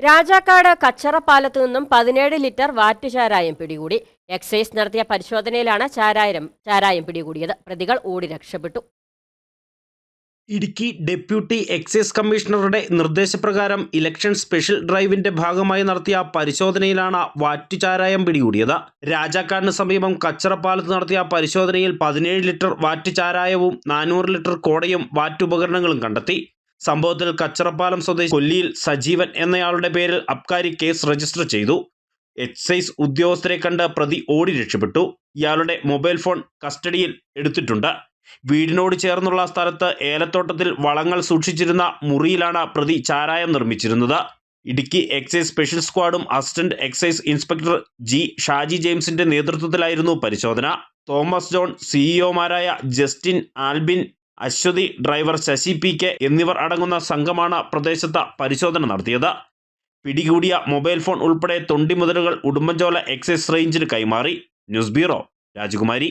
രാജാക്കാട് കച്ചറപ്പാലത്തു നിന്നും പതിനേഴ് ലിറ്റർ വാറ്റ് ചാരായം പിടികൂടി. എക്സൈസ് നടത്തിയ പരിശോധനയിലാണ് ചാരായം ചാരായം പിടികൂടിയത്. പ്രതികൾ ഓടി രക്ഷപ്പെട്ടു. ഇടുക്കി ഡെപ്യൂട്ടി എക്സൈസ് കമ്മീഷണറുടെ നിർദ്ദേശപ്രകാരം ഇലക്ഷൻ സ്പെഷ്യൽ ഡ്രൈവിന്റെ ഭാഗമായി നടത്തിയ പരിശോധനയിലാണ് വാറ്റുചാരായം പിടികൂടിയത്. രാജാക്കാടിന് സമീപം കച്ചറപ്പാലത്ത് നടത്തിയ പരിശോധനയിൽ പതിനേഴ് ലിറ്റർ വാറ്റുചാരായവും നാനൂറ് ലിറ്റർ കോടയും വാറ്റുപകരണങ്ങളും കണ്ടെത്തി. സംഭവത്തിൽ കച്ചറപ്പാലം സ്വദേശി കൊല്ലിയിൽ സജീവൻ എന്നയാളുടെ പേരിൽ അബ്കാരി കേസ് രജിസ്റ്റർ ചെയ്തു. എക്സൈസ് ഉദ്യോഗസ്ഥരെ കണ്ട് പ്രതി ഓടി രക്ഷപ്പെട്ടു. ഇയാളുടെ മൊബൈൽ ഫോൺ കസ്റ്റഡിയിൽ എടുത്തിട്ടുണ്ട്. വീടിനോട് ചേർന്നുള്ള സ്ഥലത്ത് ഏലത്തോട്ടത്തിൽ വളങ്ങൾ സൂക്ഷിച്ചിരുന്ന മുറിയിലാണ് പ്രതി ചാരായം നിർമ്മിച്ചിരുന്നത്. ഇടുക്കി എക്സൈസ് സ്പെഷ്യൽ സ്ക്വാഡും assistant excise inspector G Shaji ജെയിംസിന്റെ നേതൃത്വത്തിലായിരുന്നു പരിശോധന. Thomas John സിഇഒമാരായ Justin Albin Ashwathi driver Sasi P K എന്നിവർ അടങ്ങുന്ന സംഘമാണ് പ്രദേശത്ത് പരിശോധന നടത്തിയത്. പിടികൂടിയ മൊബൈൽ ഫോൺ ഉൾപ്പെടെ തൊണ്ടിമുതലുകൾ ഉടുമ്പൻചോല എക്സൈസ് റേഞ്ചിന് കൈമാറി. ന്യൂസ് ബ്യൂറോ രാജകുമാരി.